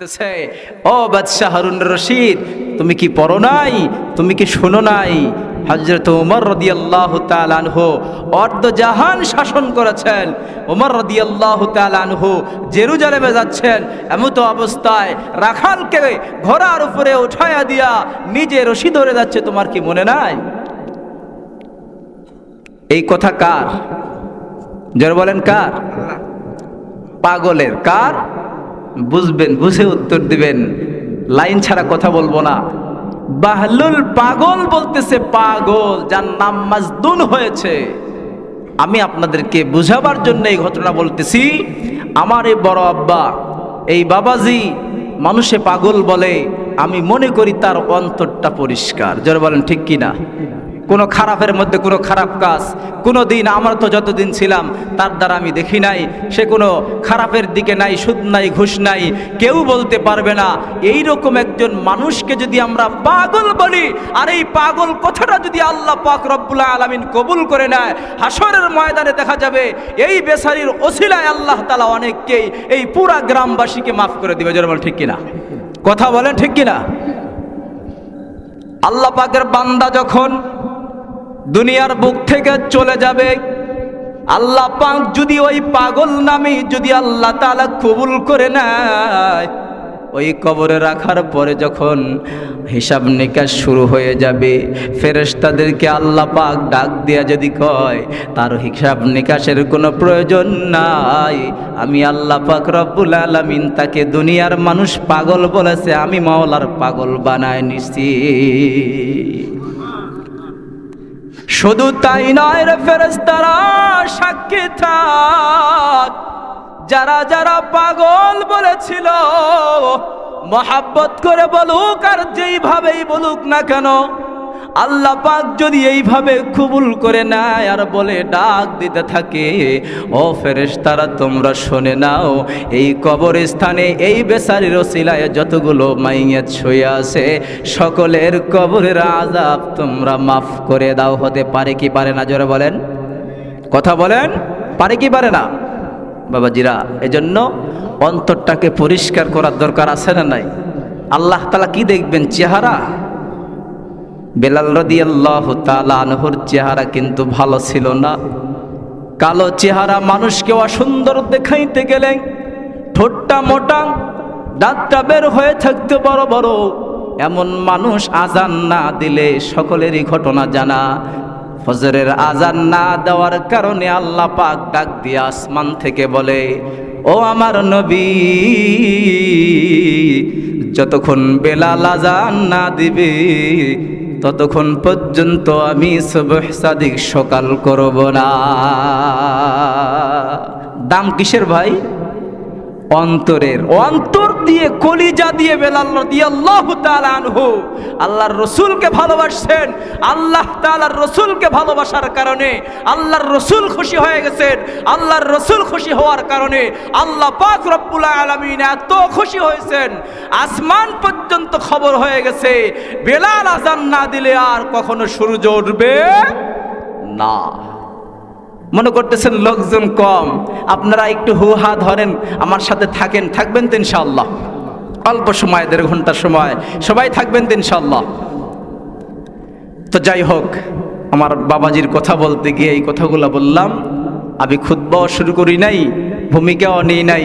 করতেছে ও বাদশাহ হারুন রশিদ, তুমি কি পড়ো নাই? তুমি কি শোনো নাই? হজরত উমর রদিয়াল্লাহ তালানহু অর্ধ জাহান শাসন করেছেন। উমর রদিয়াল্লাহ তালানহু জেরুজালেমে যাচ্ছেন। এমত অবস্থায় রাখালকে ঘোড়ার উপরে উঠাইয়া দিয়া নিজে রশি ধরে যাচ্ছে, তোমার কি মনে নাই? এই কথা কার? যারা বলেন কার? পাগলের কার? বুঝবেন, বুঝে উত্তর দিবেন। লাইন ছাড়া কথা বলব না। বাহলুল পাগল বলতেছে, পাগল, যার নাম মাজদুন হয়েছে। আমি আপনাদেরকে বুঝাবার জন্য এই ঘটনা বলতেছি, আমার এই বড় আব্বা, এই বাবাজি মানুষে পাগল বলে, আমি মনে করি তার অন্তরটা পরিষ্কার। যারা বলেন, ঠিক কিনা? কোনো খারাপের মধ্যে কোনো খারাপ কাজ, কোনো দিন আমার তো যতদিন ছিলাম, তার দ্বারা আমি দেখি নাই, সে কোনো খারাপের দিকে নাই, সুদ নাই, ঘুষ নাই, কেউ বলতে পারবে না। এই রকম একজন মানুষকে যদি আমরা পাগল বলি, আর এই পাগল কথাটা যদি আল্লাহ পাক রব্বুল্লাহ আলমিন কবুল করে নেয়, হাসরের ময়দানে দেখা যাবে, এই বেসারির ওসিলায় আল্লাহ তালা অনেককেই এই পুরা গ্রামবাসীকে মাফ করে দিবে। যেন ঠিক কিনা? কথা বলেন, ঠিক কিনা? আল্লাহ পাকের বান্দা যখন দুনিয়ার বুক থেকে চলে যাবে। আল্লাহ পাক যদি ওই পাগল নামে যদি আল্লাহ তাআলা কবুল করে নেয়, ওই কবরে রাখার পরে যখন হিসাব নিকাশ শুরু হয়ে যাবে, ফেরেশতাদেরকে আল্লাহ পাক ডাক দেয়া যদি কয়, তার হিসাব নিকাশের কোনো প্রয়োজন নাই। আমি আল্লাহ পাক রব্বুল আলামিন তাকে দুনিয়ার মানুষ পাগল বলেছে, আমি মাওলার পাগল বানায় নিছি। শুধু তাই নয় রে ফেরেস্তারা সাক্ষী থাক। যারা যারা পাগল বলেছিল, মহাব্বত করে বলুক আর যেইভাবেই বলুক না কেন আল্লাহ পাক যদি এইভাবে কবুল করে নেয় আর বলে ডাক দিতে থাকে, ও ফেরেশতারা, তোমরা শুনে নাও, এই কবরস্থানে এই বেসারির ওসিলায় যতগুলো মাইয়াত শুয়ে আছে, সকলের কবরের আজাব তোমরা মাফ করে দাও। হতে পারে কি পারে না? জোরে বলেন। কথা বলেন। পারে কি পারে না? বাবাজিরা, এজন্য অন্তরটাকে পরিষ্কার করার দরকার আছে না নাই? আল্লাহ তালা কি দেখবেন? চেহারা? বেলাল রদিয়াল্লাহ তালানহুর চেহারা কিন্তু ভালো ছিল না। কালো চেহারা মানুষকে অসুন্দর দেখাইতে গেলে ঠোঁটটা মোটা, দাঁতটা বের হয়ে থাকতে বড় বড়। এমন মানুষ আজান না দিলে সকলেরই ঘটনা জানা। ফজরের আজান না দেওয়ার কারণে আল্লাহ পাক ডাক দিয়ে আসমান থেকে বলে, ও আমার নবী, যতক্ষণ বেলাল আজান না দিবে ততক্ষণ পর্যন্ত আমি সুবহ সাদিক সকাল করব না। দাম কিসের ভাই? অন্তরের। অন্তর দিয়ে কলিজা দিয়ে বেলাল রাদিয়াল্লাহু তাআলা আনহু। আল্লাহর রসুলকে ভালোবাসছেন। আল্লাহ তাআলার রসুলকে ভালোবাসার কারণে আল্লাহর রসুল খুশি হয়ে গেছেন। আল্লাহর রসুল খুশি হওয়ার কারণে আল্লাহ পাক রব্বুল আলামিন এত খুশি হয়েছেন। আসমান পর্যন্ত খবর হয়ে গেছে। বেলাল আজান না দিলে আর কখনো সূর্য উঠবে না। মনে করতেছেন লোকজন কম। আপনারা একটু হু হা ধরেন, আমার সাথে থাকেন, থাকবেন তো ইনশাল্লাহ অল্প সময়, দেড় ঘণ্টার সময়, সবাই থাকবেন তো ইনশাল্লাহ তো যাই হোক, আমার বাবাজির কথা বলতে গিয়ে এই কথাগুলো বললাম। আমি খুদ্বাও শুরু করি নাই, ভূমিকাও নেই নাই।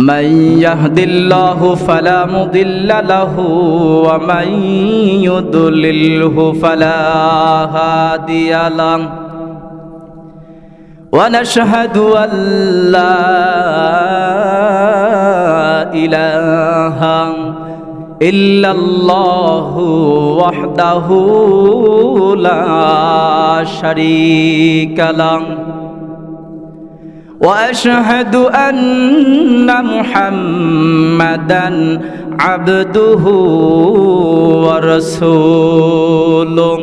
من يهد الله فلا مضل له ومن يضلله فلا هادي له ونشهد أن لا إله إلا الله وحده لا شريك له وأشهد أن محمدا عبده ورسوله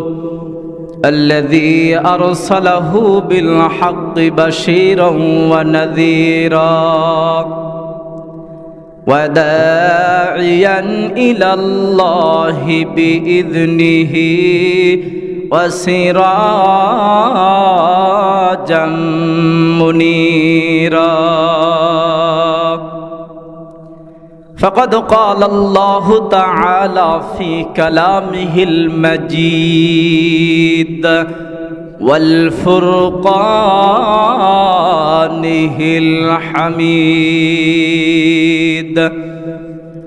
الذي أرسله بالحق بشيرا ونذيرا وداعيا إلى الله بإذنه وسراجا منيرا. فقد قال الله تعالى في كلامه المجيد والفرقانه الحميد.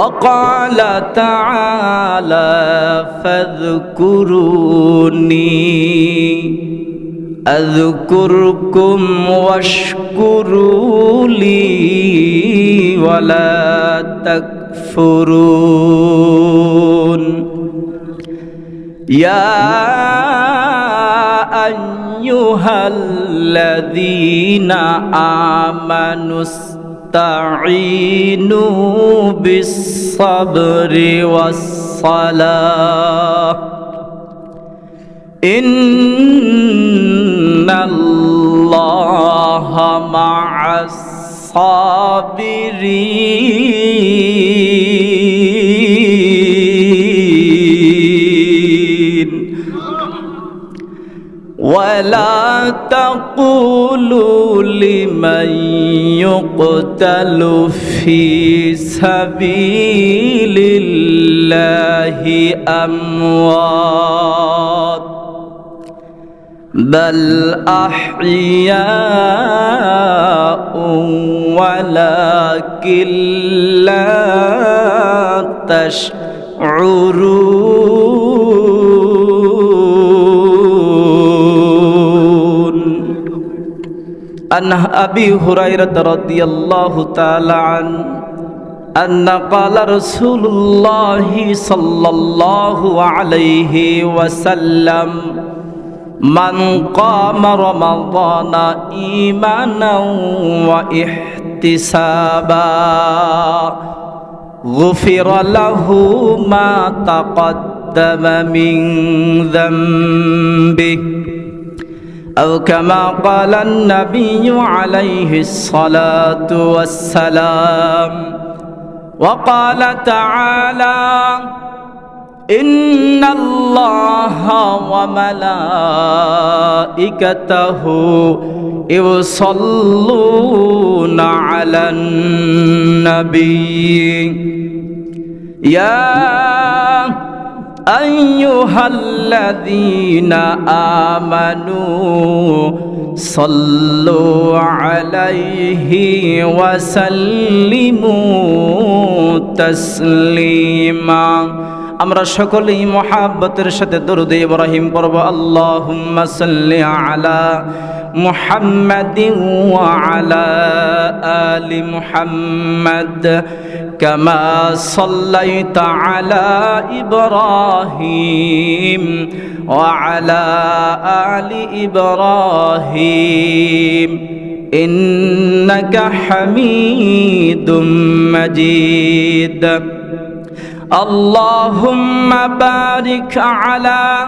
وقال تعالى فاذكروني أذكركم واشكروا لي ولا تكفرون يا أيها الذين آمنوا استعينوا بالصبر والصلاة. إن الله مع الصابرين. ولا تقولوا لمن يقتل في سبيل الله أموات بل أحياء ولكن لا تشعرون عن أبي هريرة رضي الله تعالى عنه أن قال رسول الله صلى الله عليه وسلم من قام رمضان إيمانا واحتسابا غفر له ما تقدم من ذنبه أو كما قال النبي عليه الصلاة والسلام وقال تعالى إن الله وملائكته يصلون على النبي. يا أيها الذين آمنوا صلوا عليه وسلموا تسليما আমরা সকলেই মোহাব্বতের সাথে দরুদ ইব্রাহিম পড়ব আল্লাহুম্মা সাল্লি আলা محمد وعلى آل محمد كما صليت على إبراهيم وعلى آل إبراهيم إنك حميد مجيد اللهم بارك على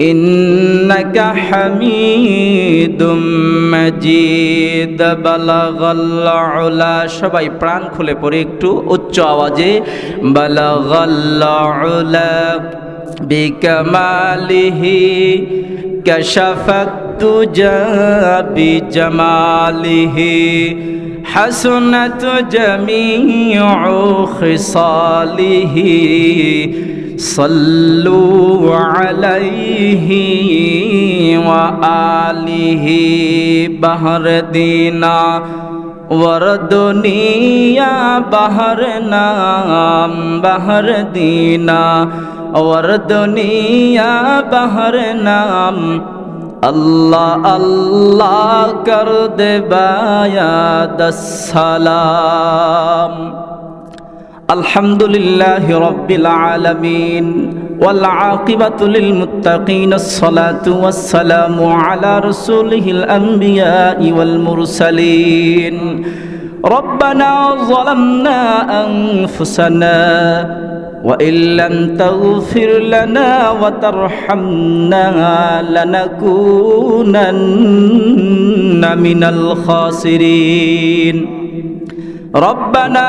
إنك حميد مجيد بلغ العلا সবাই প্রাণ খুলে পড়ে একটু উচ্চ আওয়াজে بلغ العلا بكماله كشف الدجى بجماله حسنت جميع خصاله صلوا عليه وآله بهر دينا وردنيا بهر نام بهر دينا وردنيا بهر نام اللہ اللہ کر دے بایا دسلام الحمد لله رب العالمين والعاقبة للمتقين الصلاة والسلام على رسوله الأنبياء والمرسلين ربنا ظلمنا أنفسنا وإن لم تغفر لنا وترحمنا لنكونن من الخاسرين ربنا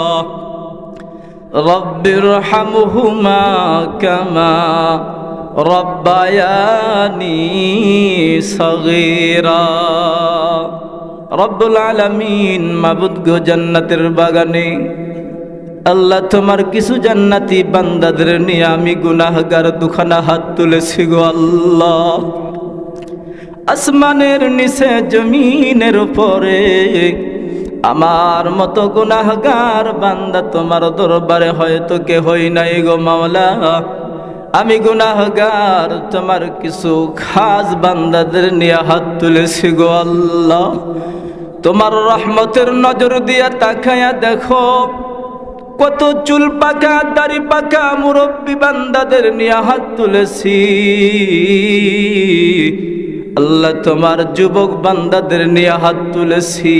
رب ارحمهما كما ربياني صغيرا রব্বুল আলামিন মাবুদ গো জান্নাতের বাগানে আল্লাহ তোমার কিছু জান্নাতি বান্দাদের নিয়ে আমি গুনাহগার দুখানা হাত তুলেছি গো আল্লাহ আসমানের নিচে জমিনের উপরে আমার মতো গুনাহগার বান্দা তোমার দরবারে হয়তো কে হই নাই গো মাওলা। আমি গুনাহগার, তোমার কিছু খাস বান্দাদের নিয়ে হাত তুলেছি গো আল্লাহ। তোমার রহমতের নজর দিয়া তাকায়া দেখো, কত চুল পাকা, দাড়ি পাকা মুরব্বী বান্দাদের নিয়ে হাত তুলেছি। আল্লাহ তোমার যুবক বান্দাদের নিয়ে হাত তুলেছি।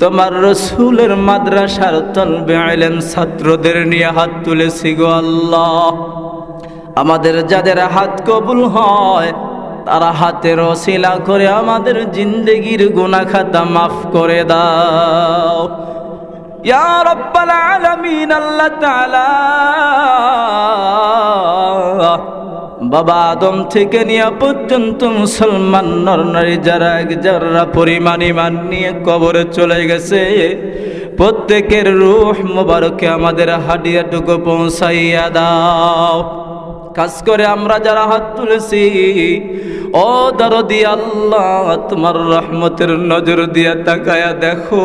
তোমার রসুলের মাদ্রাসার তলবে আইলেন ছাত্রদের নিয়ে হাত তুলেছি গো আল্লাহ। আমাদের যাদের হাত কবুল হয়, তারা হাতের অশিলা করে আমাদের জিন্দগির গুনা খাতা মাফ করে দাও। ইয়া রব্বাল আলামিন, আল্লাহ তাআলা বাবা আদম থেকে নিয়ে পর্যন্ত মুসলমান নর নারী যারা যারা পরিমাণ ইমান নিয়ে কবরে চলে গেছে, প্রত্যেকের রুহ মোবারকে আমাদের হাডিয়াটুকু পৌঁছাইয়া দাও। কাজ করে আমরা যারা হাত তুলেছি ও দরদি আল্লাহ, তোমার রহমতের নজর দিয়া তাকায়া দেখো,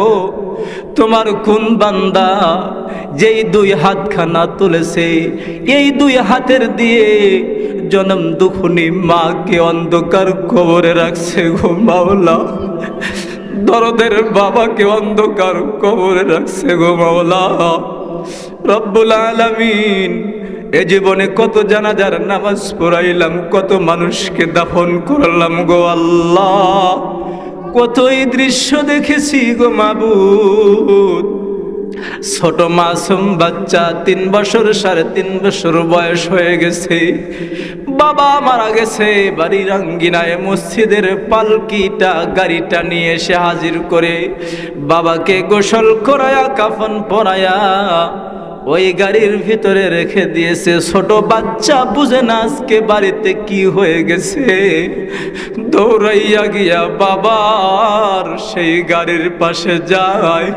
তোমার কোন বান্দা যেই দুই হাতখানা তুলেছে, এই দুই হাতের দিয়ে জনম দুখুনি মাকে অন্ধকার কবরে রাখছে গো মাওলা। দরদের বাবাকে অন্ধকার কবরে রাখছে গো মাওলা। রব্বুল আলামিন এ জীবনে কত জানাজার নামাজ পড়াইলাম, কত মানুষকে দাফন করলাম গো আল্লাহ। কত এই দৃশ্য দেখেছি গো মাবুদ। ছোট মাসুম বাচ্চা তিন বছর, সাড়ে তিন বছর বয়স হয়ে গেছে। বাবা মারা গেছে বাড়ির আঙ্গিনায়, মসজিদের পালকিটা, গাড়িটা নিয়ে এসে হাজির করে বাবাকে গোসল করায়া, কাফন পরায়া ওই গাড়ির ভিতরে রেখে দিয়েছে। ছোট বাচ্চা বুঝে না আজকে বাড়িতে কি হয়ে গেছে। দৌড়াইয়া গিয়া বাবার সেই গাড়ির পাশে যায়।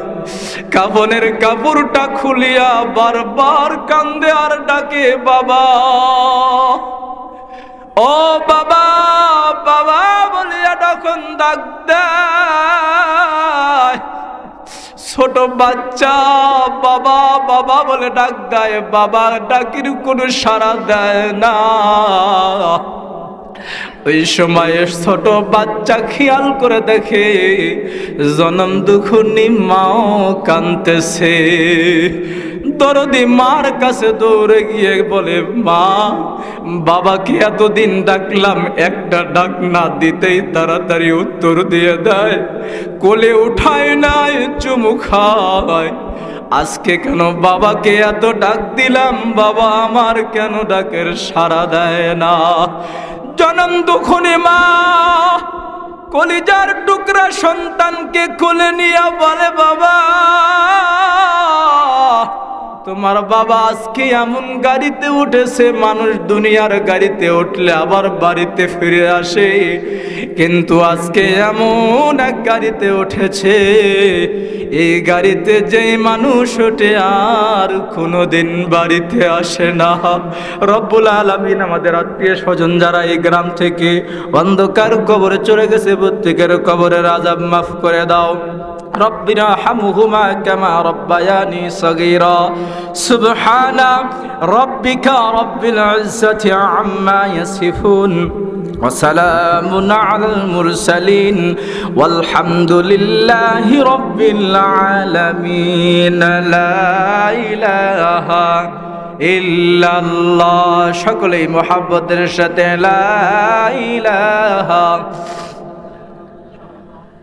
কাপনের কাপড়টা খুলিয়া বারবার কান্দে আর ডাকে, বাবা! ও বাবা বাবা! বলিয়া তখন ডাক দেয়। ছোট বাচ্চা, বাবা বাবা বলে ডাক দেয়, বাবা ডাকির কোনো সাড়া দেয় না। ওই সময়ে ছোট বাচ্চা খেয়াল করে দেখে, জনম দুঃখ নিমাও কানতেছে দরদি মার কাছে দৌড়ে গিয়ে বলে, মা, বাবাকে এতদিন ডাকলাম, একটা ডাক না দিতেই তাড়াতাড়ি উত্তর দিয়ে দেয়, কোলে উঠায় নাই, চুমু খায়। আজকে কেন বাবাকে এত ডাক দিলাম, বাবা আমার কেন ডাকের সাড়া দেয় না? জনম দুখনে মা কলিজার টুকরা সন্তানকে কোলে নিয়ে বলে, বাবা, তোমার বাবা আজকে এমন গাড়িতে উঠেছে, মানুষ দুনিয়ার গাড়িতে উঠলে আবার বাড়িতে ফিরে আসে। কিন্তু আজকে এমন এক গাড়িতে উঠেছে, এই গাড়িতে যেই মানুষ ওঠে আর কোনোদিন বাড়িতে আসে না। রব্বুল আলমিন আমাদের আত্মীয় স্বজন যারা এই গ্রাম থেকে অন্ধকার কবরে চলে গেছে প্রত্যেকের কবরের আজাব মাফ করে দাও ربنا حمهما كما ربياني صغيرا سبحان ربك رب العزة عما يصفون وسلام على المرسلين والحمد لله رب العالمين لا إله إلا الله সকলেই মোহাব্বতের সাথে লা ইলাহা لا إله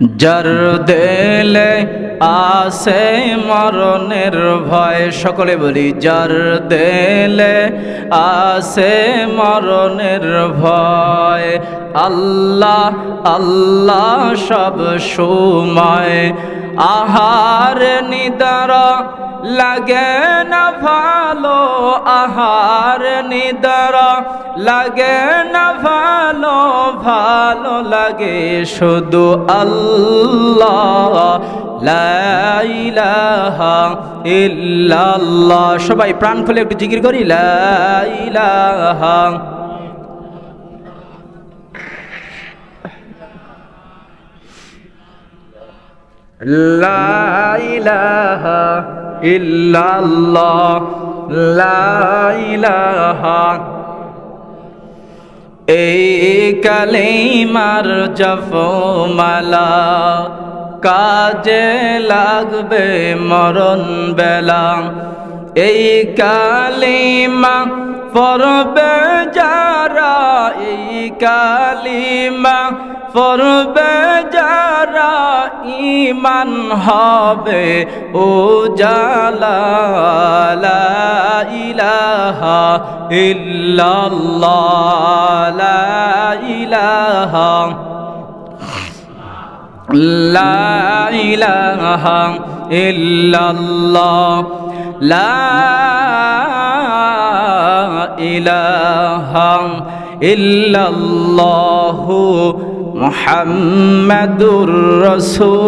যার দেলে আসে মরণের ভয়, সকলে বলি যার দেলে আসে মরণের ভয়, আল্লাহ আল্লাহ সব সময় আহার নিদারা লাগে না ভালো, আহার নিদারা লাগে না ভালো ভালো লাগে শুধু আল্লাহ। ইল্লাল্লাহ। সবাই প্রাণ খুলে একটু জিকির করি। লা ইলাহা লা ইলাহা ইল্লাল্লাহ লা ইলাহা। এই জফমালা কাজে লাগবে মরণ বেলা। এই কালিমা পরবে যারা এই কালিমা পরবে যারা ইমান হবে, ও জালা ইলাহা ইল্লাল্লাহ ইলাহা লা ইলাহা ইল্লাল্লাহ, লা ইলাহা ইল্লাল্লাহু মুহাম্মাদুর রাসূলুল্লাহ।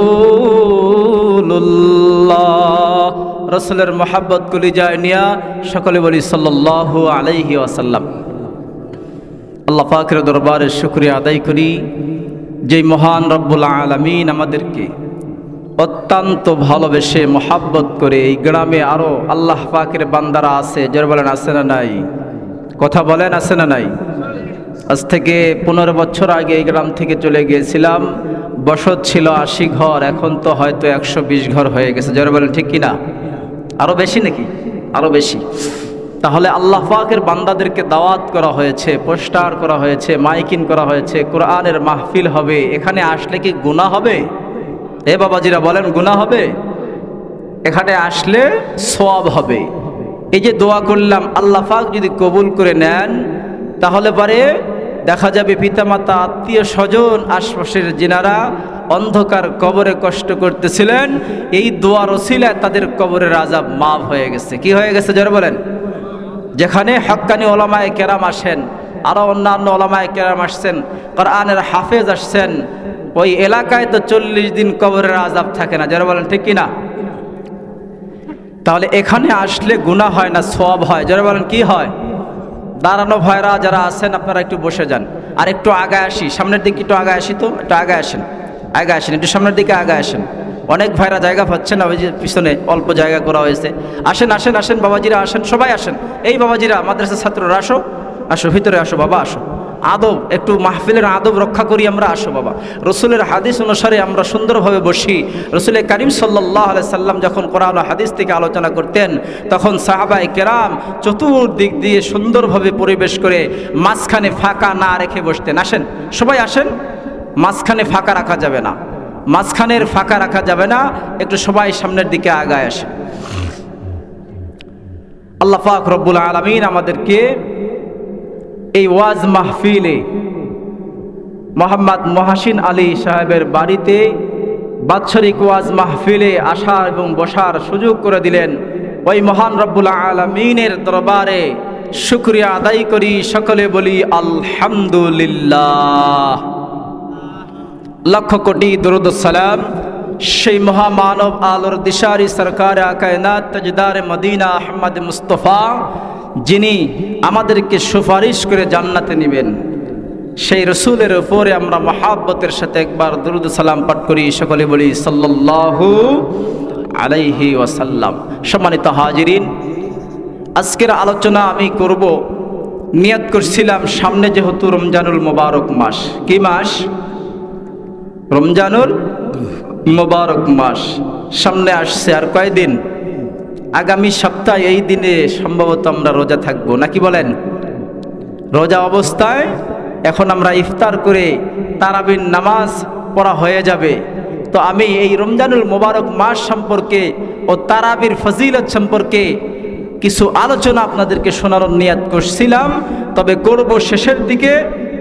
রসুলের মোহাব্বত কলি যায় নিয়া সকলে বলি সাল্লাল্লাহু আলাইহি ওয়াসাল্লাম। আল্লাহ পাকের দরবারে শুক্রিয়া আদায় করি। যেই মহান রব্বুল আলমিন আমাদেরকে অত্যন্ত ভালোবেসে মোহাব্বত করে এই গ্রামে আরও আল্লাহ পাকের বান্দারা আছে, যারা বলেন, আছে না নাই? কথা বলেন, আছে না নাই? আজ থেকে পনেরো বছর আগে এই গ্রাম থেকে চলে গিয়েছিলাম। বসত ছিল আশি ঘর, এখন তো হয়তো একশো বিশ ঘর হয়ে গেছে। যারা বলেন, ঠিক কিনা? আরও বেশি নাকি? আরও বেশি। তাহলে আল্লাহ পাকের বান্দাদেরকে দাওয়াত করা হয়েছে, পোস্টার করা হয়েছে মাইকিন করা হয়েছে, কোরআনের মাহফিল হবে। এখানে আসলে কি গুণা হবে? এ বাবাজিরা বলেন গুণা হবে? এখানে আসলে সব হবে। এই যে দোয়া করলাম, আল্লাহ পাক যদি কবুল করে নেন, তাহলে পরে দেখা যাবে পিতামাতা, আত্মীয় স্বজন, আশপাশের যিনারা অন্ধকার কবরে কষ্ট করতেছিলেন। এই দোয়ার ওসিলায় তাদের কবরের আজাব মাফ হয়ে গেছে। কি হয়ে গেছে? যারা বলেন। যেখানে হক্কানি ওলামায় কেরাম আসেন আরও অন্যান্য ওলামায় কেরাম আসছেন, কোরআনের হাফেজ আসছেন, ওই এলাকায় তো চল্লিশ দিন কবরের আজাব থাকে না। যারা বলেন, ঠিক কিনা? তাহলে এখানে আসলে গুণা হয় না সব হয়। যারা বলেন, কি হয়? দাঁড়ানো ভয়রা যারা আছেন, আপনারা একটু বসে যান। আর একটু আগায় আসি। সামনের দিকে একটু আগায় আসি তো? একটু আগায় আসেন। আগে আসেন, একটু সামনের দিকে আগায় আসেন। অনেক ভাইরা জায়গা পাচ্ছেন না, ওই যে পিছনে অল্প জায়গা করা হয়েছে। আসেন আসেন আসেন, বাবাজিরা আসেন, সবাই আসেন। এই বাবাজিরা, মাদ্রাসার ছাত্ররা, আসো। আসো, ভিতরে আসো, বাবা, আসো। আদব, একটু মাহফিলের আদব রক্ষা করি আমরা, আসো বাবা। রসুলের হাদিস অনুসারে আমরা সুন্দরভাবে বসি। রসুলের করিম সাল্লাহ সাল্লাম যখন কোরআন হাদিস থেকে আলোচনা করতেন, তখন সাহাবাই কেরাম চতুর্দিক দিয়ে সুন্দরভাবে পরিবেশ করে মাঝখানে ফাঁকা না রেখে বসতেন। আসেন, সবাই আসেন। মাঝখানে ফাঁকা রাখা যাবে না। মাঝখানের ফাঁকা রাখা যাবে না, একটু সবাই সামনের দিকে আগায় আসে আল্লাহ পাক রব্বুল আলমিন আমাদেরকে এই ওয়াজ মাহফিলে মোহাম্মদ মহাসিন আলী সাহেবের বাড়িতে বাৎসরিক ওয়াজ মাহফিলে আসার এবং বসার সুযোগ করে দিলেন। ওই মহান রব্বুল আলমিনের দরবারে শুক্রিয়া আদায় করি, সকলে বলি আলহামদুলিল্লাহ। লক্ষ কোটি সালাম। সেই মহামানব আলোর দিশারি সরকার, কায়নাত, তাজদার, মদিনা, আহমদ মুস্তফা যিনি আমাদেরকে সুপারিশ করে জান্নাতে নেবেন, সেই রসুলের উপরে আমরা মহাব্বতের সাথে একবার দরুদ সালাম পাঠ করি। সকলে বলি, সাল্লাল্লাহু আলাইহি ওয়াসাল্লাম। সম্মানিত হাজিরিন, আজকের আলোচনা আমি করব নিয়াত করছিলাম সামনে যেহেতু রমজানুল মোবারক মাস। কি মাস? রমজানুল মোবারক মাস। সামনে আসছে আর কয়দিন? আগামী সপ্তাহে এই দিনে সম্ভবত আমরা রোজা থাকব, নাকি বলেন? রোজা অবস্থায় এখন আমরা ইফতার করে তারাবিন নামাজ পড়া হয়ে যাবে। তো আমি এই রমজানুল মোবারক মাস সম্পর্কে ও তারাবির ফজিলত সম্পর্কে কিছু আলোচনা আপনাদেরকে শোনানোর নিয়াত করছিলাম। তবে করব শেষের দিকে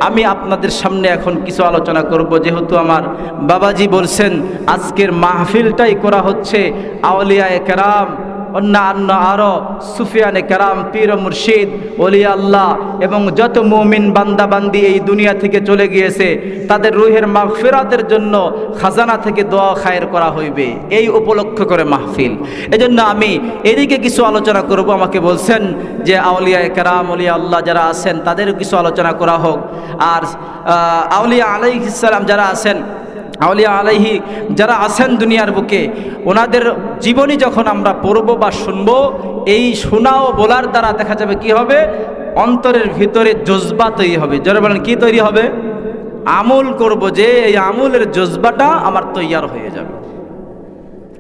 আমি আপনাদের সামনে এখন কিছু আলোচনা করব। যেহেতু আমার বাবাজি বলছেন, আজকের মাহফিলটাই করা হচ্ছে আউলিয়ায় কেরাম অন্যান্য আরও সুফিয়ানে কেরাম, পীর মুর্শিদ অলি আল্লাহ এবং যত মুমিন বান্দাবান্দি এই দুনিয়া থেকে চলে গিয়েছে, তাদের রুহের মাগফিরাতের জন্য খাজানা থেকে দোয়া খায়ের করা হইবে। এই উপলক্ষ করে মাহফিল। এজন্য আমি এদিকে কিছু আলোচনা করব। আমাকে বলছেন যে আউলিয়া কেরাম অলিয়া আল্লাহ যারা আছেন, তাদেরও কিছু আলোচনা করা হোক। আর আউলিয়া আলাইহিসাল্লাম যারা আছেন আউলিয়া আলাইহি যারা আছেন দুনিয়ার বুকে, ওনাদের জীবনী যখন আমরা পড়ব বা শুনব, এই শোনা ও বলার দ্বারা দেখা যাবে কি হবে? অন্তরের ভিতরে জজবা তৈরি হবে। যারা বলেন, কি তৈরি হবে? আমল করব যে এই আমলের জজবাটা আমার তৈয়ার হয়ে যাবে।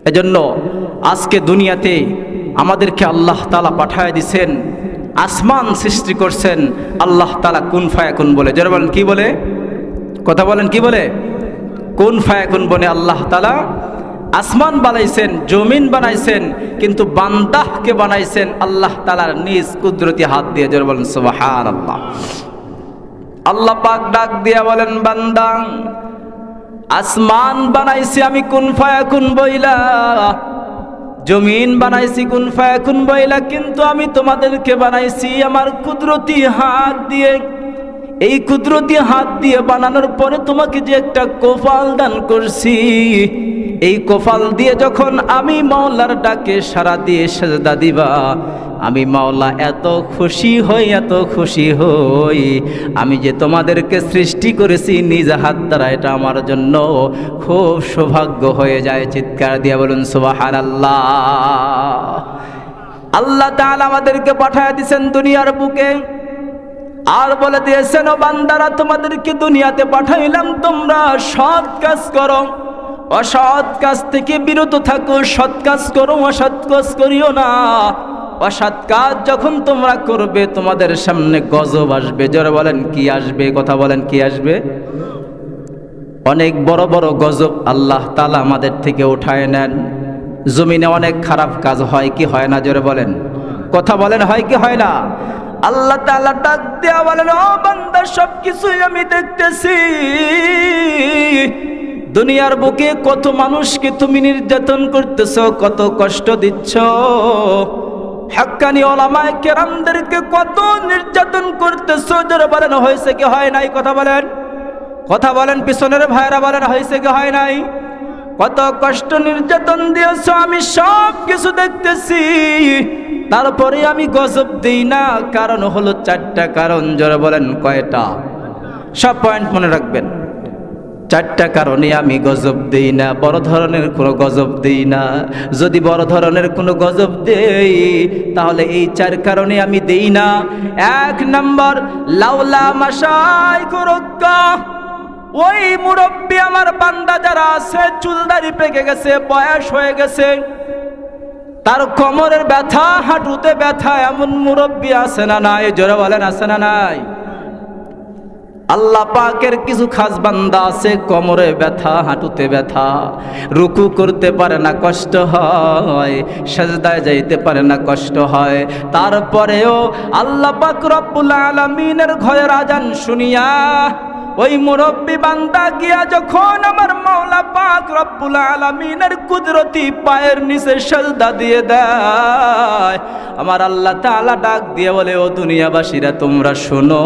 এজন্য আজকে দুনিয়াতে আমাদেরকে আল্লাহ তালা পাঠায় দিছেন, আসমান সৃষ্টি করছেন, আল্লাহ তালা কুন ফায়া ফায়াকুন বলে। যারা বলেন, কি বলে? কথা বলেন, কি বলে? কোন ফায়াকুন বনে আল্লাহ তালা আসমান বানাইছেন, জমিন বানাইছেন, কিন্তু বান্দাহকে বানাইছেন আল্লাহ তালার নিজ কুদরতি হাত দিয়ে। জোর বলেন সুবাহান আল্লাহ আল্লাহ পাক ডাক দিয়া বলেন, বান্দা, আসমান বানাইছি আমি কোন ফায়াকুন বইলা? জমিন বানাইছি কোন ফায়াকুন বইলা? কিন্তু আমি তোমাদেরকে বানাইছি আমার কুদরতি হাত দিয়ে। এই কুদরতি হাত দিয়ে বানানোর পরে তোমাকে যে একটা কোফাল দান করছি। এই কোফাল দিয়ে যখন আমি মাওলার ডাকে সারা দিয়ে সেজদা দিবা, আমি মাওলা এত খুশি হই, এত খুশি হই। আমি যে তোমাদেরকে সৃষ্টি করেছি নিজ হাত দ্বারা, এটা আমার জন্য খুব সৌভাগ্য হয়ে যায়। চিৎকার দিয়ে বলুন সুবাহান আল্লাহ আল্লাহ তাআলা আমাদেরকে পাঠায় দিয়েছেন দুনিয়ার বুকে। আর বলে দিয়েছেন, ও বান্দারা, তোমাদেরকে দুনিয়াতে পাঠাইলাম, তোমরা সৎ কাজ করো। অসৎ কাজ থেকে বিরত থাকো, সৎ কাজ করো, অসৎ কাজ করিও না। অসৎ কাজ যখন তোমরা করবে, তোমাদের সামনে গজব আসবে। যারা বলেন, কি আসবে? কথা বলেন, কি আসবে? অনেক বড় বড় গজব আল্লাহ তালা আমাদের থেকে উঠায় নেন। জমিনে অনেক খারাপ কাজ হয় কি হয় না, জোরে বলেন। কথা বলেন, হয় কি হয় না? আল্লাহ তাআলা ডাক দেয়া বলেন, ও বান্দা সব কিছুই আমি দেখতেছি। দুনিয়ার বুকে কত মানুষকে তুমি নির্যাতন করতেছ, কত কষ্ট দিচ্ছ। হাক্কানি ওলামায় কেরামদেরকে কত নির্যাতন করতেছ। যারা বলেন, হয়েছে কি হয় নাই? কথা বলেন। কথা বলেন, পিছনের ভাইরা বলেন, হয়েছে কি হয় নাই? কত কষ্ট নির্যাতন দিয়েছ, আমি সব কিছু দেখতেছি। তারপরে আমি গজব দিই না, কারণ হলো চারটা কারণ। জোরে বলেন, কয়টা? সব পয়েন্ট মনে রাখবেন। চারটা কারণে আমি গজব দিই না, বড় ধরনের কোনো গজব দিই না। যদি বড় ধরনের কোনো গজব দেই, তাহলে এই চার কারণে আমি দেই না। এক নম্বর, লাউলা মাসাই করক্কা। ওই মুরব্বী আমার বান্দা যারা আছে, চুলদারি পেকে গেছে, বয়স হয়ে গেছে। তার কোমরের ব্যথা, হাঁটুতে ব্যথা, এমন মুরব্বী আছে না নাই? জোরে বলেন, আছে না নাই? আল্লাহ পাকের কিছু খাস বান্দা আছে, কোমরে ব্যথা, হাঁটুতে ব্যথা। রুকু করতে পারে না, কষ্ট হয়। সাজদায় যাইতে পারে না, কষ্ট হয়। তারপরেও আল্লাহ পাক রব্বুল আলামিনের ঘরের আজান শুনিয়া ওই মুরব্বী বান্দা গিয়া যখন আমার মাওলা পাক রব্বুল আলামিনের কুদরতি পায়ের নিচে সাজদা দিয়ে দেয়, আমার আল্লাহ তাআলা ডাক দিয়ে বলে, ও দুনিয়াবাসীরা, তোমরা শোনো,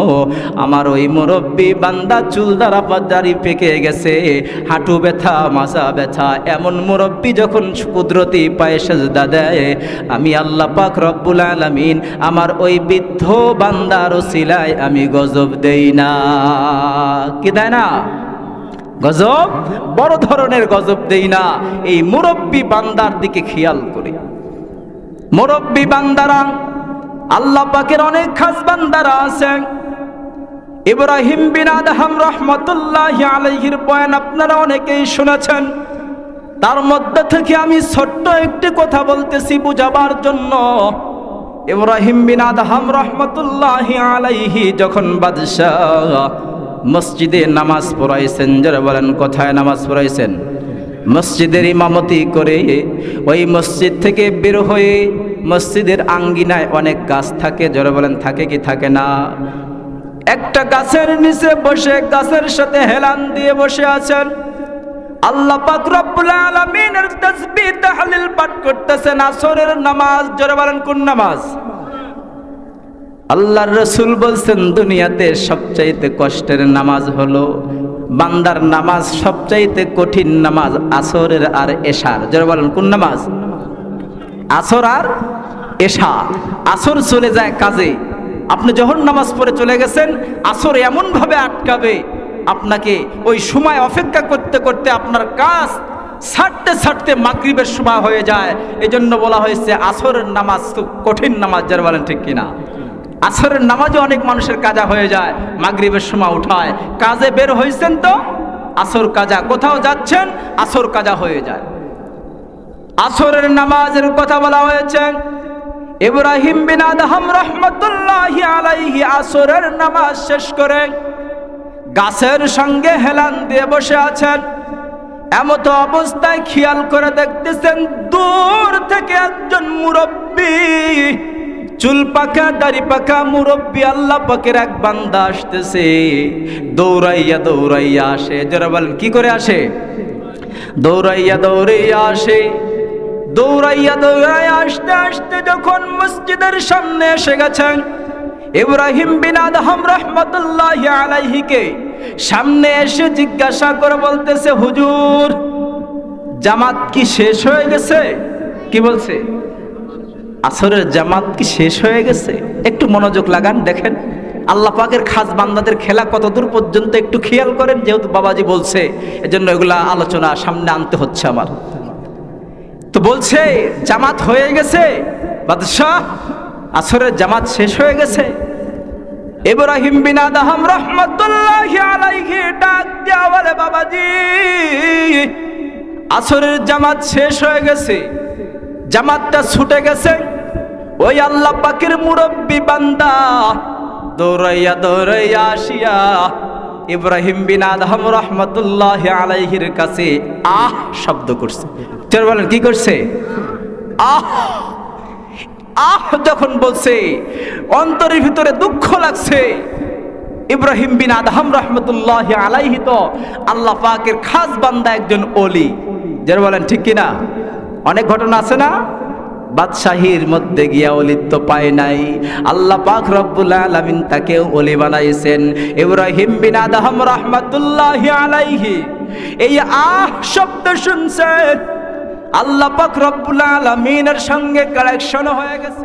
আমার ওই মুরব্বী বান্দা চুল দ্বারা পাদারি পেকে গেছে, হাঁটু ব্যথা মাথা ব্যথা, এমন মুরব্বী যখন কুদরতি পায়ে সাজদা দেয়, আমি আল্লাহ পাক রব্বুল আলামিন আমার ওই বৃদ্ধ বান্দার সিলায় আমি গজব দেই না। কি দেয় না? গজব? বড় ধরনের গজব দেই না। এই মুরব্বী বান্দার দিকে খেয়াল করি। মুরব্বী বান্দারা, আল্লাহ পাকের অনেক খাস বান্দারা আছেন। ইব্রাহিম বিন আদহাম রহমতুল্লাহ আলাইহির বয়ান আপনারা অনেকেই শুনেছেন। তার মধ্যে থেকে আমি ছোট্ট একটি কথা বলতেছি বুঝাবার জন্য। ইব্রাহিম বিন আদহাম রহমতুল্লাহ আলাইহি যখন বাদশাহ মসজিদে নামাজ পড়াইছেন, যারা বলেন কোথায় নামাজ পড়াইছেন, মসজিদের ইমামতি করে ওই মসজিদ থেকে বের হয়ে মসজিদের আঙ্গিনায় অনেক গাছ থাকে, যারা বলেন থাকে কি থাকে না। একটা গাছের নিচে বসে, গাছের সাথে হেলান দিয়ে বসে আছেন। আল্লাহ পাক রব্বুল আলামিনের তাসবিহ, তাহলিল পাঠ করতেছেন, আসরের নামাজ জোরে বলেন কোন নামাজ? আল্লাহর রসুল বলছেন, দুনিয়াতে সবচাইতে কষ্টের নামাজ হলো বান্দার নামাজ, সবচাইতে কঠিন নামাজ আসরের আর এশার। যারা বলেন, কোন নামাজ? আসর আর এশা আসর চলে যায় কাজে। আপনি যখন নামাজ পড়ে চলে গেছেন, আসর এমন ভাবে আটকাবে আপনাকে ওই সময় অপেক্ষা করতে করতে আপনার কাজ ছাড়তে ছাড়তে মাগরিবের সময় হয়ে যায়। এজন্য বলা হয়েছে, আসরের নামাজ খুব কঠিন নামাজ। যারা বলেন, ঠিক কিনা? আসরের নামাজও অনেক মানুষের কাজা হয়ে যায়, মাগরিবের সময় উঠায়। কাজে বের হয়েছেন তো? আসর কাজা, কোথাও যাচ্ছেন? আসর কাজা হয়ে যায়। আসরের নামাজের কথা বলা হয়েছে, ইব্রাহিম বিন আদহাম রহমতুল্লাহ আলাইহি আসরের নামাজ শেষ করে গাছের সঙ্গে হেলান দিয়ে বসে আছেন। এমত অবস্থায় খেয়াল করে দেখতেছেন, দূর থেকে একজন মুরব্বী চুল পাকা দাড়ি পাকা মুরব্বী আল্লাহ পাকের এক বান্দা আসতেছে। দৌড়াইয়া দৌড়াইয়া আসে। যারা বলেন, কি করে আসে? দৌড়াইয়া দৌড়াইয়া আসে। দৌড়াইয়া দৌড়াইয়া আসতে আসতে যখন মসজিদের সামনে এসে গেছেন, ইব্রাহিম বিন আদহাম রহমতুল্লাহ আলাইহিকে সামনে এসে জিজ্ঞাসা করে বলতেছে, হুজুর, জামাত কি শেষ হয়ে গেছে? কি বলছে? আসরের জামাত কি শেষ হয়ে গেছে? একটু মনোযোগ লাগান, দেখেন। আল্লাহ পাকের খাস বান্দাদের খেলা কতদূর পর্যন্ত একটু খেয়াল করেন, যেহেতু বাবাজি বলছে, এজন্য এগুলা আলোচনা সামনে আনতে হচ্ছে আমার। তো বলছে, জামাত হয়ে গেছে, বাদশাহ, আসরের জামাত শেষ হয়ে গেছে। ইব্রাহিম বিন আদহাম রহমতুল্লাহ আলাইহি ডাক দেওয়া বলে, বাবাজি, আসরের জামাত শেষ হয়ে গেছে, জামাতটা ছুটে গেছে। ওই আল্লাহ পাকের মুরব্বী বান্দা। দৌড়াইয়া দৌড়াইয়া আসিয়া ইব্রাহিম বিন আদহাম রহমতুল্লাহ আলাইহির কাছে আহ শব্দ করছে। চল বলেন, কি করছে? আহ আহ যখন বলছে, অন্তরের ভিতরে দুঃখ লাগছে। ইব্রাহিম বিন আদহাম রহমতুল্লাহ আলাইহি তো আল্লাহ পাকের খাস বান্দা একজন অলি যারা বলেন, ঠিক কিনা? অনেক ঘটনা আছে না? বাদশাহীর মধ্যে গিয়া অলিত্ব পায় নাই। আল্লাহ পাক রব্বুল আলামিন তাকে অলি বানাইছেন। ইব্রাহিম বিন আদম রাহমাতুল্লাহি আলাইহি। এই আহ শব্দ শুনছেন? আল্লাহ পাক রব্বুল আলামিনের সঙ্গে কালেকশন হয়ে গেছে।